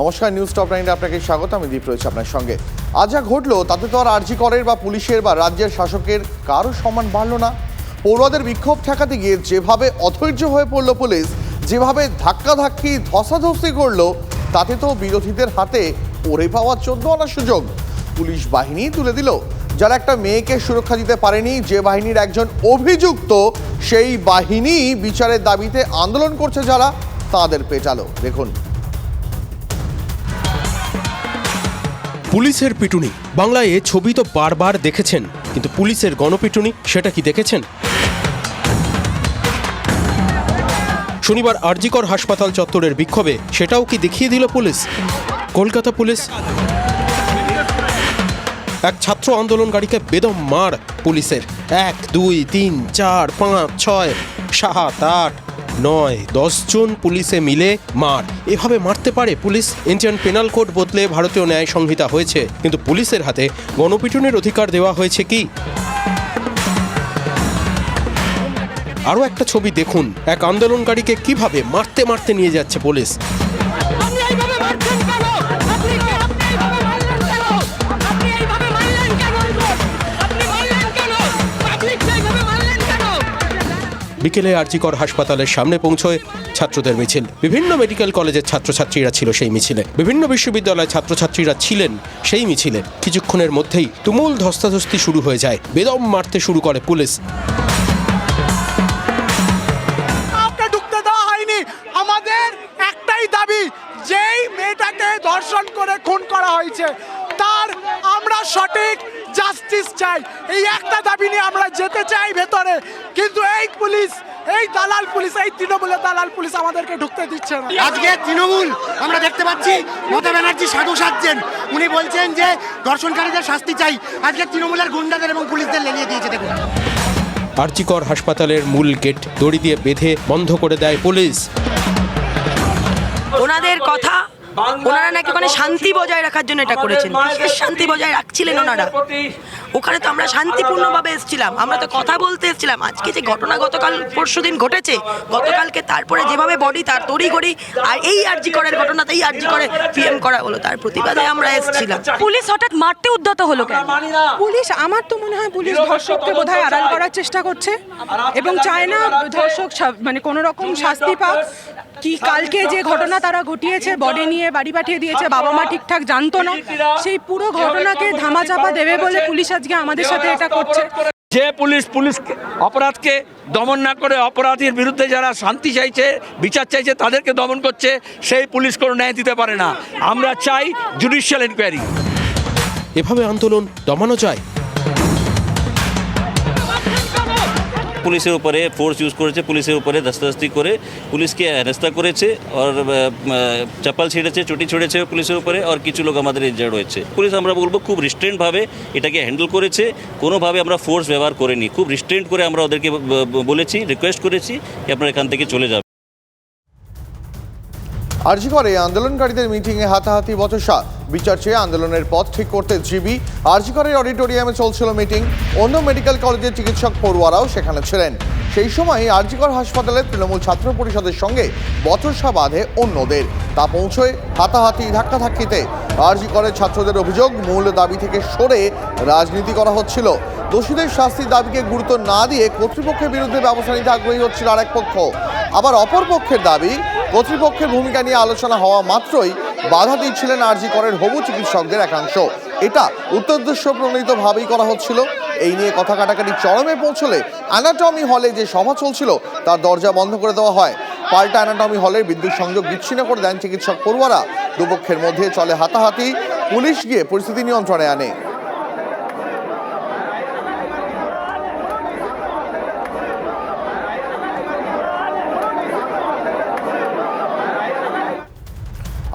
নমস্কার news top নাইনে আপনাকে স্বাগত, আমি দীপ রয়েছে আপনার সঙ্গে। আজ যা ঘটলো, তাতে তো আর আর্জি করের বা পুলিশের বা রাজ্যের শাসকের কারও সম্মান বাড়লো না। পড়ুয়াদের বিক্ষোভ ঠেকাতে গিয়ে যেভাবে অধৈর্য হয়ে পড়ল পুলিশ, যেভাবে ধাক্কাধাক্কি ধস্তাধস্তি করল, তাতে তো বিরোধীদের হাতে পড়ে পাওয়ার চোদ্দ আনার সুযোগ। পুলিশ বাহিনী তুলে দিল। যারা একটা মেয়েকে সুরক্ষা দিতে পারেনি, যে বাহিনীর একজন অভিযুক্ত, সেই বাহিনী বিচারের দাবিতে আন্দোলন করছে যারা, তাদের পেটালো। দেখুন। পুলিশের পিটুনি। বাংলায় এ ছবি তো বারবার দেখেছেন। কিন্তু পুলিশের গণপিটুনি, সেটা কি দেখেছেন? শনিবার আরজিকর হাসপাতাল চত্বরের বিক্ষোভে সেটাও কি দেখিয়ে দিল পুলিশ? কলকাতা পুলিশ। এক ছাত্র আন্দোলনকারীকে বেদম মার পুলিশের। এক, দুই, তিন, চার, পাঁচ, ছয়, সাত, আট নয় দশজন পুলিশে মিলে মার। এভাবে মারতে পারে পুলিশ। ইন্ডিয়ান পেনাল কোড বদলে ভারতীয় ন্যায় সংহিতা হয়েছে। কিন্তু পুলিশের হাতে গণপিটনের অধিকার দেওয়া হয়েছে কি? আরও একটা ছবি দেখুন। এক আন্দোলনকারীকে কীভাবে মারতে মারতে নিয়ে যাচ্ছে পুলিশ? বিকেলে আরজিকর হাসপাতালের সামনে পৌঁছয় ছাত্রদের মিছিল। বিভিন্ন মেডিকেল কলেজের ছাত্রছাত্রীরা ছিল সেই মিছিলে। বিভিন্ন বিশ্ববিদ্যালয়ের ছাত্রছাত্রীরা ছিলেন সেই মিছিলে। কিছুক্ষণের মধ্যেই তুমুল ধস্তাধস্তি শুরু হয়ে যায়। বেদম মারতে শুরু করে পুলিশ। যেই মেয়েটাকে ধর্ষণ করে খুন করা হয়েছে, তার সঠিক জাস্টিস চাই। এই একটা দাবি নিয়ে আমরা যেতে চাই ভেতরে। কিন্তু এই পুলিশ এই দালাল পুলিশ এই তৃণমূলের দালাল পুলিশ আমাদেরকে ঢুকতে দিচ্ছে না। আজকে তৃণমূল আমরা দেখতে পাচ্ছি মমতা ব্যানার্জি সাধু সাজছেন। উনি বলছেন যে দর্শনকারীদের শাস্তি চাই। আজকে তৃণমূলের গুন্ডাদের এবং পুলিশদের লেলিয়ে দিয়েছে দেখুন। আরজিকর হাসপাতালের মূল গেট দড়ি দিয়ে বেঁধে বন্ধ করে দেয় পুলিশ। ওনাদের কথা ওনারা নাকি ওখানে শান্তি বজায় রাখার জন্য এটা করেছেন। শান্তি বজায় রাখছিলেন ওনারা? ওখানে তো আমরা শান্তিপূর্ণভাবে এসেছিলাম। আমরা তো কথা বলতে এসেছিলাম। আজকে যে ঘটনা গতকাল পরশু দিন ঘটেছে গতকালকে তারপরে যেভাবে বডি তার তড়ি ঘড়ি আর এই আরজি করের ঘটনাতেই আরজি করে পিএম করা হলো তার প্রতিবাদে আমরা এসেছিলাম। পুলিশ হঠাৎ মারতে উদ্যত হলো কেন? পুলিশ আমার তো মনে হয় পুলিশ ধর্ষককে বোধহয় আড়াল করার চেষ্টা করছে এবং চায় না ধর্ষক মানে কোনো রকম শাস্তি পাক। কি কালকে যে ঘটনা তারা ঘটিয়েছে বডি নিয়ে বাড়ি পাঠিয়ে দিয়েছে বাবা মা ঠিকঠাক জানতো না। সেই পুরো ঘটনাকে ধামাচাপা দেবে বলে পুলিশ আজকে আমাদের সাথে এটা করছে। যে পুলিশ পুলিশ অপরাধকে দমন না করে অপরাধীর বিরুদ্ধে যারা শান্তি চাইছে বিচার চাইছে তাদেরকে দমন করছে সেই পুলিশ কোনো ন্যায় দিতে পারে না। আমরা চাই জুডিশিয়াল এনকোয়ারি এভাবে আন্দোলন দমানো যায়। পুলিশের উপরে ফোর্স ইউজ করেছে, পুলিশের উপরে দস্তাদস্তি করে, পুলিশকে হেনস্থা করেছে আর চাপাল ছেড়েছে, চটি ছড়েছে পুলিশের উপরে আর কিছু লোক আমাদের ইনজার্ড হয়েছে। পুলিশ আমরা বলব খুব রিস্ট্রেন্টভাবে এটাকে হ্যান্ডেল করেছে, কোনোভাবে আমরা ফোর্স ব্যবহার করিনি। খুব রিস্ট্রেন্ট করে আমরা ওদেরকে বলেছি রিকোয়েস্ট করেছি যে আপনারা এখান থেকে চলে যাবেন। আরজি করে আন্দোলনকারীদের মিটিংয়ে হাতাহাতি বচসা। বিচার চেয়ে আন্দোলনের পথ ঠিক করতে জিবি। আরজি করের অডিটোরিয়ামে চলছিল মিটিং। অন্য মেডিকেল কলেজের চিকিৎসক পড়ুয়ারাও সেখানে ছিলেন। সেই সময় আরজিকর হাসপাতালের তৃণমূল ছাত্র পরিষদের সঙ্গে বচসা বাঁধে অন্যদের। তা পৌঁছয় হাতাহাতি ধাক্কাধাক্কিতে। আরজি করের ছাত্রদের অভিযোগ, মূল দাবি থেকে সরে রাজনীতি করা হচ্ছিল। দোষীদের শাস্তির দাবিকে গুরুত্ব না দিয়ে কর্তৃপক্ষের বিরুদ্ধে ব্যবস্থা নিতে আগ্রহী হচ্ছিল আরেক পক্ষ। আবার অপর পক্ষের দাবি কর্তৃপক্ষের ভূমিকা নিয়ে আলোচনা হওয়া মাত্রই বাধা দিচ্ছিলেন আরজি করের হবু চিকিৎসকদের একাংশ। এটা উত্তরদৃশ্য প্রণীতভাবেই করা হচ্ছিল। এই নিয়ে কথা কাটাকাটি চরমে পৌঁছলে অ্যানাটমি হলে যে সভা চলছিল, তার দরজা বন্ধ করে দেওয়া হয়। পাল্টা অ্যানাটমি হলের বিদ্যুৎ সংযোগ বিচ্ছিন্ন করে দেন চিকিৎসক পড়ুয়ারা। দুপক্ষের মধ্যে চলে হাতাহাতি। পুলিশ গিয়ে পরিস্থিতি নিয়ন্ত্রণে আনে।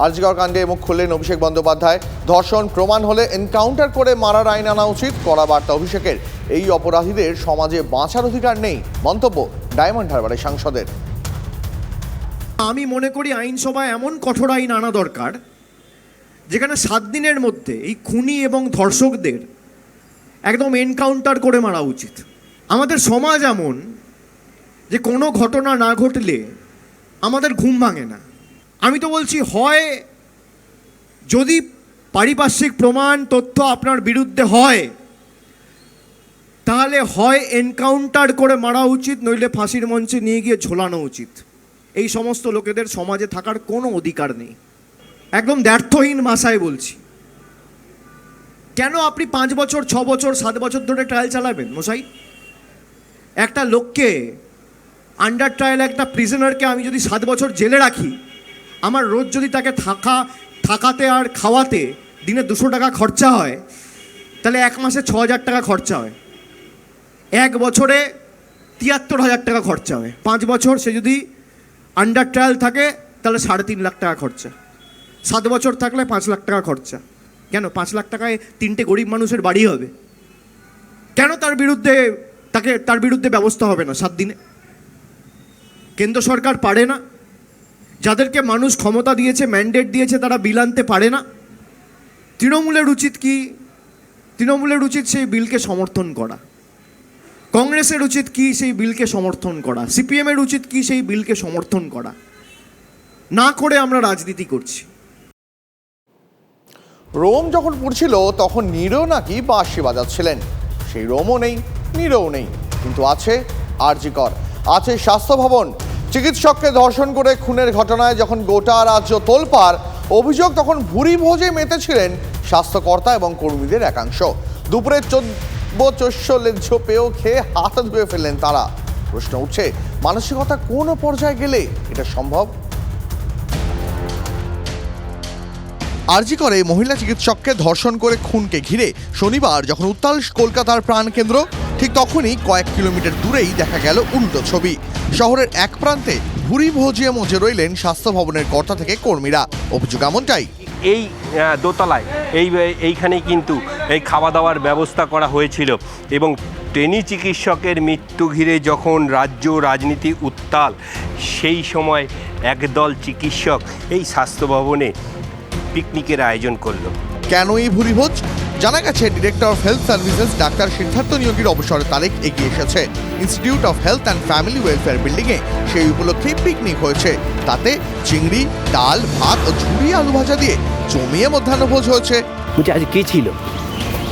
আরজিকর কাণ্ডে মুখ খুললেন অভিষেক বন্দ্যোপাধ্যায়। ধর্ষণ প্রমাণ হলে এনকাউন্টার করে মারার আইন আনা উচিত, কড়া বার্তা অভিষেকের। এই অপরাধীদের সমাজে বাঁচার অধিকার নেই, মন্তব্য ডায়মন্ড হারবারের সাংসদের। আমি মনে করি আইনসভায় এমন কঠোর আইন আনা দরকার, যেখানে সাত দিনের মধ্যে এই খুনি এবং ধর্ষকদের একদম এনকাউন্টার করে মারা উচিত। আমাদের সমাজ এমন যে কোনো ঘটনা না ঘটলে আমাদের ঘুম ভাঙে না। আমি তো বলছি, হয় যদি পারিপার্শ্বিক প্রমাণ তথ্য আপনার বিরুদ্ধে হয়, তাহলে হয় এনকাউন্টার করে মারা উচিত, নইলে ফাঁসির মঞ্চে নিয়ে গিয়ে ঝোলানো উচিত। এই সমস্ত লোকেদের সমাজে থাকার কোনো অধিকার নেই। একদম দ্ব্যর্থহীন ভাষায় বলছি। কেন আপনি পাঁচ বছর, ছ বছর, সাত বছর ধরে ট্রায়াল চালাবেন, মশাই? একটা লোককে আন্ডার ট্রায়াল একটা প্রিজনারকে আমি যদি সাত বছর জেলে রাখি আমার রোজ যদি তাকে থাকা, থাকাতে আর খাওয়াতে দিনে দুশো টাকা খরচা হয়, তাহলে এক মাসে ছ হাজার টাকা খরচা হয়। এক বছরে তিয়াত্তর হাজার টাকা খরচা হয়। পাঁচ বছর সে যদি আন্ডার ট্রায়াল থাকে, তাহলে সাড়ে তিন লাখ টাকা খরচা। সাত বছর থাকলে পাঁচ লাখ টাকা খরচা। কেন? পাঁচ লাখ টাকায় তিনটে গরিব মানুষের বাড়ি হবে। কেন তার বিরুদ্ধে তাকে, তার বিরুদ্ধে ব্যবস্থা হবে না সাত দিনে? কেন্দ্র সরকার পারে না। যাদেরকে মানুষ ক্ষমতা দিয়েছে ম্যান্ডেট দিয়েছে, তারা বিল আনতে পারে না। তৃণমূলের উচিত কি? তৃণমূলের উচিত সেই বিলকে সমর্থন করা। কংগ্রেসের উচিত কি সেই বিলকে সমর্থন করা? সিপিএমের উচিত কি সেই বিলকে সমর্থন করা? না করে আমরা রাজনীতি করছি। রোম যখন পড়ছিল, তখন নীরও নাকি বাঁশি বাজাচ্ছিলেন। সেই রোমও নেই, নীরও নেই। কিন্তু আছে আরজিকর, আছে স্বাস্থ্য ভবন চিকিৎসককে ধর্ষণ করে খুনের ঘটনায় যখন গোটা রাজ্য তোলপাড়, অভিযোগ তখন ভুরি ভোজে মেতেছিলেন স্বাস্থ্যকর্তা এবং কর্মীদের একাংশ। দুপুরে চোদ্দ চস্য লেজ্জ পেয়েও খেয়ে হাত ধুয়ে ফেললেন তারা। প্রশ্ন উঠছে, মানসিকতা কোন পর্যায়ে গেলে এটা সম্ভব? আরজি করে, মহিলা চিকিৎসককে ধর্ষণ করে খুনকে ঘিরে শনিবার যখন উত্তাল কলকাতার প্রাণকেন্দ্র ঠিক তখনই কয়েক কিলোমিটার দূরেই দেখা গেল উল্টো ছবি। শহরের এক প্রান্তে ভুরি ভোজিয়ে মজে রইলেন স্বাস্থ্য ভবনের কর্তা থেকে কর্মীরা। অভিযোগ এমনটাই। এই দোতলায় এই এইখানেই কিন্তু এই খাওয়া দাওয়ার ব্যবস্থা করা হয়েছিল এবং ট্রেনি চিকিৎসকের মৃত্যু ঘিরে যখন রাজ্য রাজনীতি উত্তাল সেই সময় একদল চিকিৎসক এই স্বাস্থ্য ভবনে পিকনিকের আয়োজন করল। কেন এই ভুরিভোজ জানা গেছে director of health services doctor Siddhartha নিয়োগীর অবসরের তারিখ এগিয়ে এসেছে। Institute of health and family welfare বিল্ডিংয়ে সেই উপলক্ষে পিকনিক হয়েছে। তাতে চিংড়ি ডাল ভাত ও ঝুড়ি আলু ভাজা দিয়ে জমিয়ে মধ্যাহ্নভোজ হয়েছে। বলছি আজ কে ছিল?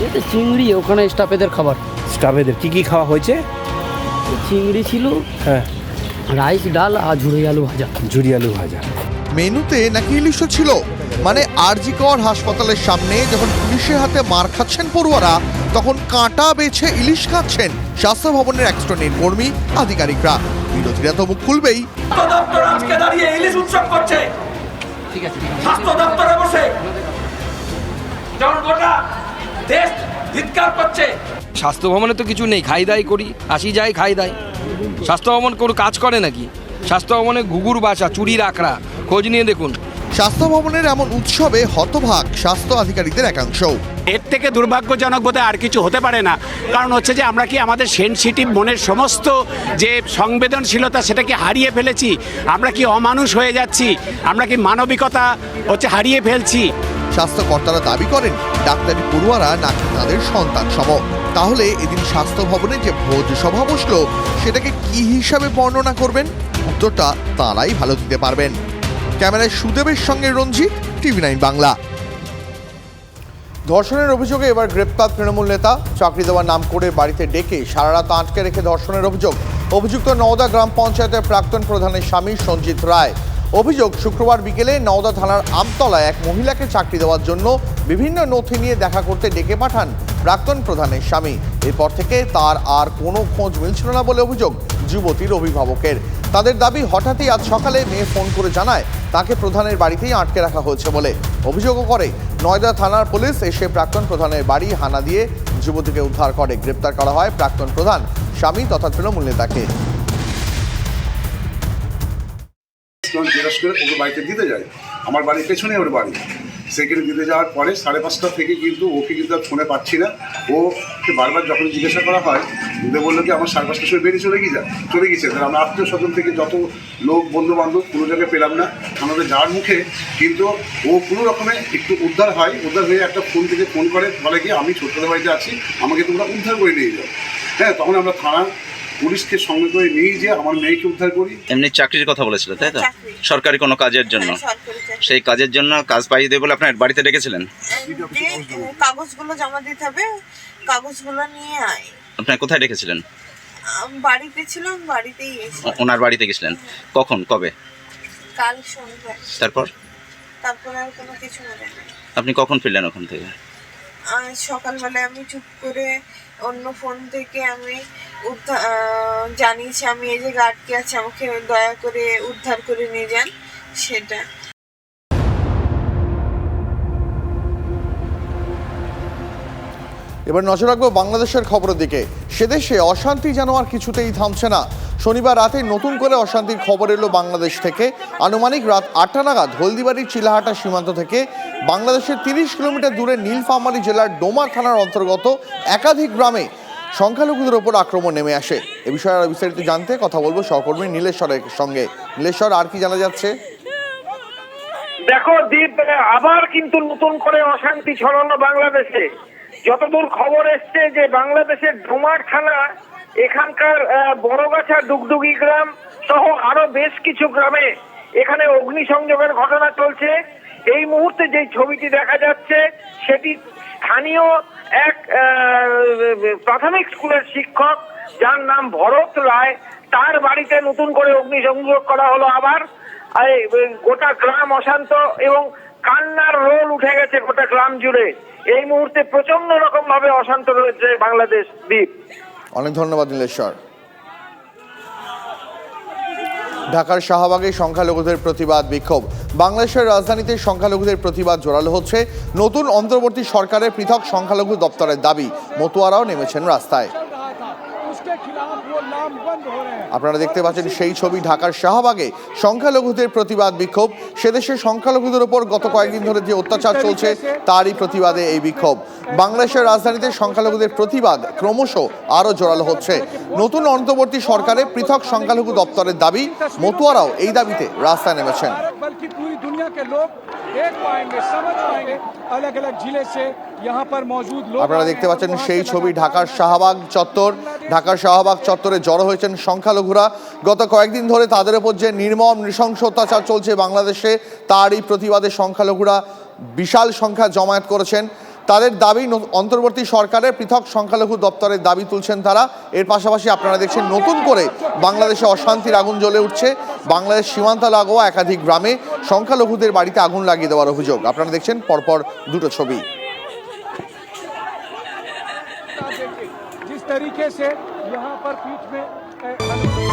এটা চিংড়ি ওখানে স্টাফেদের খাবার। স্টাফেদের কি কি খাওয়া হয়েছে? চিংড়ি ছিল হ্যাঁ। রাইস ডাল আর ঝুড়ি আলু ভাজা। ঝুড়ি আলু ভাজা। মেনুতে নাকি ইলিশও ছিল। মানে আরজিকর হাসপাতালের সামনে যখন পুলিশের হাতে মার খাচ্ছেন পড়ুয়ারা তখন কাঁটা বেছে ইলিশ খাচ্ছেন স্বাস্থ্য ভবনের এক শ্রেণির কর্মী আধিকারিকরা। বিরোধীরা তো মুখ খুলবেই। স্বাস্থ্য আজকে দাঁড়িয়ে ইলিশ উৎসব করছে। ঠিক আছে স্বাস্থ্য দপ্তরে বসে যখন গোটা দেশ ধিৎকার করছে। স্বাস্থ্য ভবনে তো কিছু নেই খাই দাই করি আসি যাই খাই দাই। স্বাস্থ্য ভবন কোনো কাজ করে নাকি? স্বাস্থ্য ভবনে ঘুঘুর বাসা চুরির আখড়া খোঁজ নিয়ে দেখুন। স্বাস্থ্য ভবনের এমন উৎসবে হতভাগ স্বাস্থ্য আধিকারিকদের একাংশ। এর থেকে দুর্ভাগ্যজনক বোধহয় আর কিছু হতে পারে না। কারণ হচ্ছে যে আমরা কি আমাদের সেনসিটিভ মনের সমস্ত যে সংবেদনশীলতা সেটাকে হারিয়ে ফেলেছি? আমরা কি অমানুষ হয়ে যাচ্ছি? আমরা কি মানবিকতা হচ্ছে হারিয়ে ফেলছি? স্বাস্থ্যকর্তারা দাবি করেন ডাক্তারি পড়ুয়ারা নাকি তাদের সন্তান সম। তাহলে এদিন স্বাস্থ্য ভবনে যে ভোজ সভা বসল সেটাকে কি হিসাবে বর্ণনা করবেন? উত্তরটা তাঁরাই ভালো দিতে পারবেন। ক্যামেরায় সুদেবের সঙ্গে রঞ্জিত, টিভি নাইন বাংলা। ধর্ষণের অভিযোগে এবার গ্রেপ্তার তৃণমূল নেতা। চাকরি দেওয়ার নাম করে বাড়িতে ডেকে সারা রাত আটকে রেখে ধর্ষণের অভিযোগ। অভিযুক্ত নওদা গ্রাম পঞ্চায়েতের প্রাক্তন প্রধানের স্বামী সঞ্জিত রায়। অভিযোগ, শুক্রবার বিকেলে নওদা থানার আমতলায় এক মহিলাকে চাকরি দেওয়ার জন্য বিভিন্ন নথি নিয়ে দেখা করতে ডেকে পাঠান প্রাক্তন প্রধানের স্বামী। এরপর থেকে তার আর কোনো খোঁজ মিলছিল না বলে অভিযোগ যুবতীর অভিভাবকের। তাদের দাবি হঠাৎই আজ সকালে মেয়ে ফোন করে জানায়, তাকে প্রধানের বাড়িতেই আটকে রাখা হয়েছে বলে। অভিযোগও করে, নয়দা থানার পুলিশ এসে প্রাক্তন প্রধানের বাড়ি হানা দিয়ে যুবতীকে উদ্ধার করে। গ্রেপ্তার করা হয় প্রাক্তন প্রধান, স্বামী তথা তৃণমূল নেতাকে। বাড়িতে যায়? আমার বাড়ির পেছনে ওর বাড়ি। সেখানে দিতে যাওয়ার পরে সাড়ে পাঁচটা থেকে কিন্তু ওকে কিন্তু আর ফোনে পাচ্ছি না। ও বারবার যখন জিজ্ঞাসা করা হয় দুধে বলল কি, আমার সাড়ে পাঁচটার সময় বেরিয়ে চলে গিয়ে চলে গেছে তাহলে আমরা আত্মীয় স্বজন থেকে যত লোক বন্ধু বান্ধব কোনো জায়গায় পেলাম না। আমাদের যাওয়ার মুখে কিন্তু ও কোনো রকমে একটু উদ্ধার হয়। উদ্ধার হয়ে একটা ফোন থেকে ফোন করে, বলে কি, আমি ছোট্টদের বাড়িতে আছি, আমাকে তোমরা উদ্ধার করে নিয়ে যাও। হ্যাঁ তখন আমরা থানা পুলিশকে সঙ্গে করে নিয়ে যেয়ে আমার মেয়েকে উদ্ধার করি। এমনি চাকরির কথা বলেছিল তাই তো? সরকারি কোনো কাজের জন্য? সেই কাজের জন্য কাজ পাইয়ে দেবে বলে আপনার বাড়িতে ডেকেছিলেন? কাগজগুলো জমা দিতে হবে কাগজগুলো নিয়ে আয়। আপনার কোথায় ডেকেছিলেন? বাড়িতে ছিলাম বাড়িতেই এসে। ওনার বাড়িতে গেছিলেন? কখন? কবে? কাল শনিবার তারপর? তারপরে আর কোনো কিছু মনে নেই। আপনি কখন ফিরলেন ওখান থেকে? আজ সকালবেলায় আমি চুপ করে অন্য ফোন থেকে আমি উদ্ধার জানিয়েছি আমি এই যে গার্ডকে আছে, আমাকে দয়া করে উদ্ধার করে নিয়ে যান, সেটা। এবার নজর রাখব বাংলাদেশের খবরের দিকে। সেদেশে অশান্তি যেন আর কিছুতেই থামছে না। শনিবার রাতে নতুন করে অশান্তির খবর এলো বাংলাদেশ থেকে। আনুমানিক রাত আটটা নাগাদ হলদিবাড়ির চিলাহাটা সীমান্ত থেকে। বাংলাদেশের তিরিশ কিলোমিটার দূরে নীলফামারী জেলার ডোমার থানার অন্তর্গত একাধিক গ্রামে সংখ্যালঘুদের ওপর আক্রমণ নেমে আসে। এ বিষয়ে আরও বিস্তারিত জানতে কথা বলব সহকর্মী নীলেশ্বরের সঙ্গে। নীলেশ্বর আর কি জানা যাচ্ছে? দেখো দ্বীপ আবার কিন্তু নতুন করে অশান্তি ছড়ানো বাংলাদেশে। যতদূর খবর এসছে যে বাংলাদেশের ডোমার থানা এখানকার বড়গাছা ডুগডুগি গ্রাম সহ আরও বেশ কিছু গ্রামে এখানে অগ্নিসংযোগের ঘটনা চলছে। এই মুহূর্তে যে ছবিটি দেখা যাচ্ছে, সেটি স্থানীয় এক প্রাথমিক স্কুলের শিক্ষক, যার নাম ভরত রায়, তার বাড়িতে নতুন করে অগ্নিসংযোগ করা হলো আবার। গোটা গ্রাম অশান্ত এবং কান্নার রোল উঠে গেছে গোটা গ্রাম জুড়ে। এই মুহূর্তে প্রচণ্ড রকম ভাবে অশান্ত রয়েছে বাংলাদেশ দ্বীপ। অনেক ধন্যবাদ নীলেশ্বর। ঢাকার শাহবাগে সংখ্যালঘুদের প্রতিবাদ বিক্ষোভ। বাংলাদেশের রাজধানীতে সংখ্যালঘুদের প্রতিবাদ জোরালো হচ্ছে। নতুন অন্তর্বর্তী সরকারের পৃথক সংখ্যালঘু দপ্তরের দাবি। মতুয়ারাও নেমেছেন রাস্তায়। আপনারা দেখতে পাচ্ছেন সেই ছবি ঢাকার শাহবাগে সংখ্যালঘুদের প্রতিবাদ বিক্ষোভ সেদেশের সংখ্যালঘুদের ওপর গত কয়েকদিন ধরে যে অত্যাচার চলছে তারই প্রতিবাদে এই বিক্ষোভ বাংলাদেশের রাজধানীতে সংখ্যালঘুদের প্রতিবাদ ক্রমশ আরও জোরালো হচ্ছে নতুন অন্তর্বর্তী সরকারে পৃথক সংখ্যালঘু দপ্তরের দাবি মতুয়ারাও এই দাবিতে রাস্তায় নেমেছেন बल्कि पूरी दुनिया के लोग देख पाएंगे समझ पाएंगे अलग अलग जिले से यहाँ पर मौजूद लोग আপনারা দেখতে পাচ্ছেন সেই ছবি ঢাকার শাহবাগ চত্বর ঢাকার শাহবাগ চত্বরে জড়ো হয়েছেন সংখ্যালঘুরা। গত কয়েকদিন ধরে তাদের ওপর যে নির্মম নৃশংস অত্যাচার চলছে বাংলাদেশে, তারই প্রতিবাদে সংখ্যালঘুরা বিশাল সংখ্যা জমায়েত করেছেন। তাদের দাবি অন্তর্বর্তী সরকারের পৃথক সংখ্যালঘু দপ্তরের দাবি তুলছেন তারা। এর পাশাপাশি আপনারা দেখছেন নতুন করে বাংলাদেশে অশান্তির আগুন জ্বলে উঠছে। বাংলাদেশ সীমান্ত লাগোয়া একাধিক গ্রামে সংখ্যালঘুদের বাড়িতে আগুন লাগিয়ে দেওয়ার অভিযোগ। আপনারা দেখছেন পরপর দুটো ছবি। तरीके से यहाँ पर पीठ में